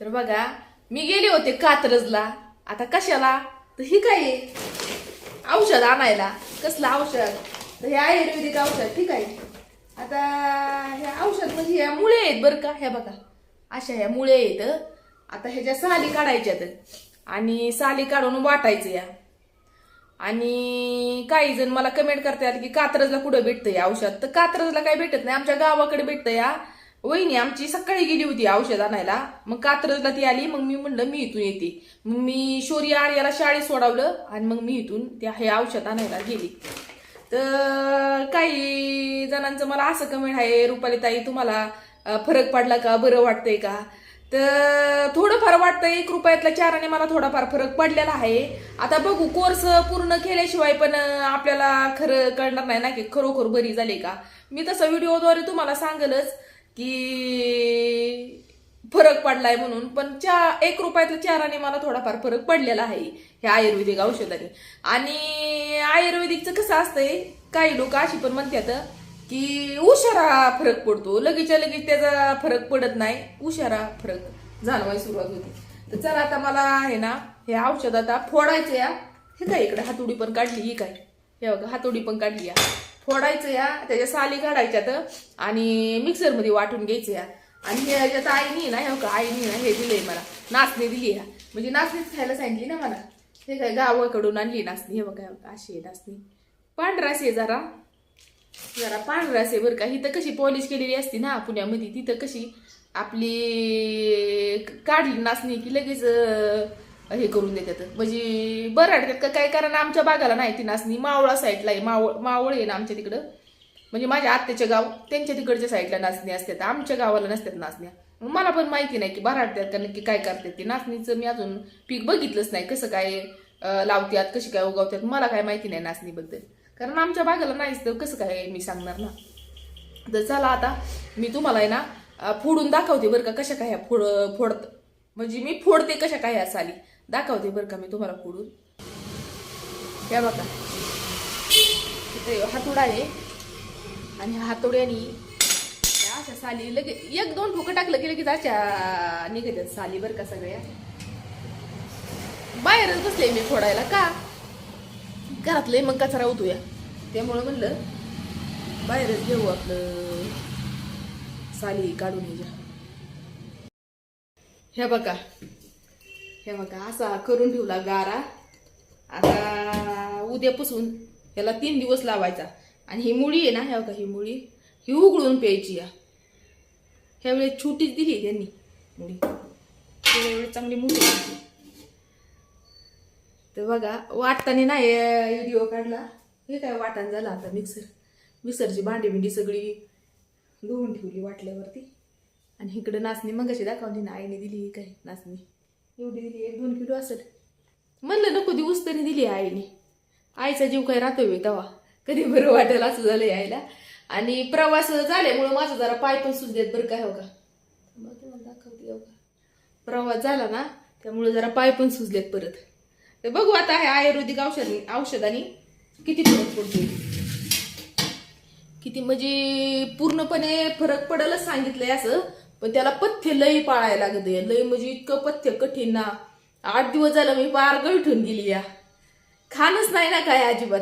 तर बघा मी गेले होते कात्रजला. आता कशाला? तर ही काय आहे? औषध आणायला. कसलं औषध? तर हे आयुर्वेदिक औषध ठीक आहे. आता हे औषध म्हणजे ह्या मुळे आहेत बरं का? ह्या बघा. अशा ह्या मुळे आहेत. आता ह्याच्या साली काढायच्यात. आणि साली काढून वाटायचं या. आणि काही जण मला कमेंट करतात की कात्रजला कुठं भेटतं या औषध? तर कात्रजला काही भेटत नाही. आमच्या गावाकडे भेटतं या. वहिनी आमची सकाळी गेली होती औषध आणायला. मग कात्रजला ती आली मग मी म्हणलं मी इथून येते. मग मी शौर्य आर्याला शाळेत सोडवलं आणि मग मी इथून त्या हे औषध आणायला गेली. तर काही जणांचं मला असं कमेंट आहे रुपाली ताई तुम्हाला फरक पडला का? बरं वाटतंय का? तर थोडंफार वाटतं एक रुपयातल्या चाराने मला थोडाफार फरक पडलेला आहे. आता बघू कोर्स पूर्ण केल्याशिवाय पण आपल्याला खरं कळणार नाही ना की खरोखर बरी झाली का? मी तसं व्हिडिओद्वारे तुम्हाला सांगेलच. की फरक पडलाय म्हणून पण चा एक रुपयातल्या चाराने मला थोडाफार फरक पडलेला आहे ह्या आयुर्वेदिक औषधाने. आणि आयुर्वेदिकचं कसं असतंय काही लोक अशी पण म्हणतात की उशारा फरक पडतो. लगेचच्या लगेच त्याचा फरक पडत नाही उशारा फरक जाणवायला सुरुवात होती. तर चला आता मला आहे ना हे औषध आता फोडायचं या हे काय इकडे हातोडी पण काढली ही काय? हे बघा हातोडी पण काढली या फोडायचं या त्याच्या साली काढायच्यात आणि मिक्सरमध्ये वाटून घ्यायचं या. आणि हे याच्यात आईनी ना हे का आईनी ना हे दिलंय मला. नाचणी दिली या. म्हणजे नाचणीच खायला सांगितली ना मला. हे काय गावाकडून आणली नाचणी हे बघा अशी आहे नाचणी. पांढरास आहे जरा. जरा पांढरास आहे बरं का. ही तर कशी पॉलिश केलेली असते ना पुण्यामध्ये तिथं कशी आपली काढली नाचणी की लगेच हे करून देतात. म्हणजे बरं अडकत का काय? कारण आमच्या बागाला नाही ती नाचणी. मावळा साईडला आहे. मावळ मावळ आहे ना आमच्या तिकडं. म्हणजे माझ्या आत्याचे गाव त्यांच्या तिकडच्या साईडला नाचणी असतात. आमच्या गावाला नसतात नाचण्या. मला पण माहिती नाही की बराडतात का नक्की काय करतात ते. नाचणीचं मी अजून पीक बघितलंच नाही. कसं काय लावतात कशी काय उगवतात. मला काय माहिती नाही नाचणीबद्दल. कारण आमच्या बागाला नाहीच तर कसं काय मी सांगणार ना? तर चला आता मी तुम्हाला आहे ना फोडून दाखवते बरं का कशा काय ह्या फोड फोडत म्हणजे मी फोडते कशा काय ह्या साली. दाखवते बरं का मी तुम्हाला फोडून या बघा इथे हातोडा आहे आणि हातोड्याने अशा साली लगे एक दोन ठोकं टाकलं की लगेच अशा निघतात साली बरं का सगळ्या बाहेरच बसले मी फोडायला का घरातले मग कचरा उतूया त्यामुळं म्हणलं बाहेरच घेऊ आपलं साली काढून ह्या हे बघा हे बघा असा करून ठेवला गारा. आता उद्यापासून ह्याला तीन दिवस लावायचा. आणि ही मुळी आहे ना ह्या बघा ही मुळी ही उघडून प्यायची या. ह्यावेळी छोटीच दिली त्यांनी मुळी. त्यावेळी चांगली मोठी तर बघा वाटताना नाही व्हिडिओ काढला. हे काय वाटण झालं आता मिक्सर मिक्सरची भांडी बिंडी सगळी धुवून ठेवली वाटल्यावरती. आणि इकडं नाचणी मग कशी दाखवली ना आईने दिली ही काय नाचणी. एवढी दिली एक दोन किलो असेल म्हणलं नको दिवस तरी दिली आईने. आईचा जीव काय राहतोय बे तेव्हा कधी बरं वाटेल असं झालं यायला आणि प्रवास झाल्यामुळं माझा जरा पाय पण सुजलेत बरं काय हो का? दाखवते हो का? प्रवास झाला ना त्यामुळे जरा पाय पण सुजलेत परत. तर बघू आता हे आयुर्वेदिक औषध औषधाने किती फरक पडतोय. किती म्हणजे पूर्णपणे फरक पडेलच सांगितलंय असं. पण त्याला पथ्य लई पाळायला लागत लई म्हणजे इतकं पथ्य कठीण ना. आठ दिवस झालं मी पार गळठून गेली या. खाणच नाही ना काय अजिबात.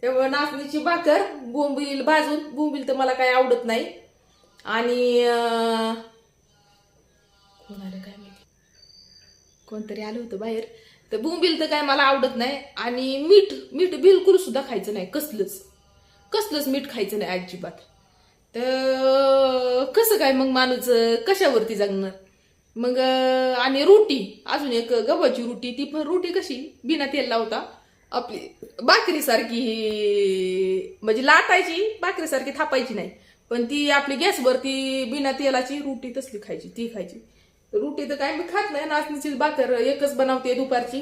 त्यामुळे नाचणीची भाकर बोंबील भाजून बोंबील तर मला काय आवडत नाही. आणि कोणाला काय माहिती? कोणतरी आलं होतं बाहेर. तर बोंबील तर काय मला आवडत नाही. आणि मीठ मीठ बिलकुल सुद्धा खायचं नाही. कसलंच. कसलंच मीठ खायचं नाही अजिबात. तर कसं काय मग माणूस कशावरती जगणार? मग आणि रोटी अजून एक गव्हाची रोटी ती पण रोटी कशी? बिना तेल लावता. आपली भाकरीसारखी म्हणजे लाटायची भाकरीसारखी थापायची नाही. पण ती आपली गॅसवरती बिना तेलाची रोटी तसली खायची ती खायची. रोटी तर काय मी खात नाही नाचणीची भाकर एकच बनवते दुपारची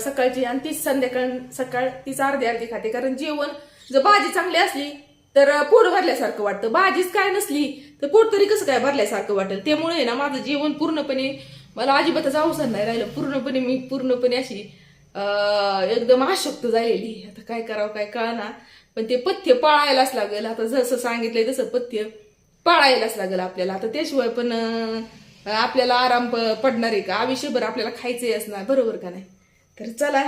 सकाळची आणि तीच संध्याकाळ सकाळ तीच अर्धी अर्धी खाते. कारण जेवण जर भाजी चांगली असली तर पोट भरल्यासारखं वाटतं. भाजीच काय नसली तर पोट तरी कसं काय भरल्यासारखं वाटेल? त्यामुळे आहे ना माझं जेवण पूर्णपणे मला अजिबातच अवसर नाही राहिलं. पूर्णपणे मी पूर्णपणे अशी एकदम आशक्त झालेली. आता काय करावं काय कळना. पण ते पथ्य पाळायलाच लागेल. आता जसं सांगितलंय तसं पथ्य पाळायलाच लागेल आपल्याला. आता त्याशिवाय पण आपल्याला आराम प- पडणार आहे का? आयुष्यभर आपल्याला खायचंही असणार. बरोबर का नाही? तर चला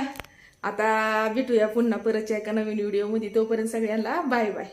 आता भेटूया पुन्हा परतच्या एका नवीन व्हिडिओमध्ये तोपर्यंत सगळ्यांना बाय बाय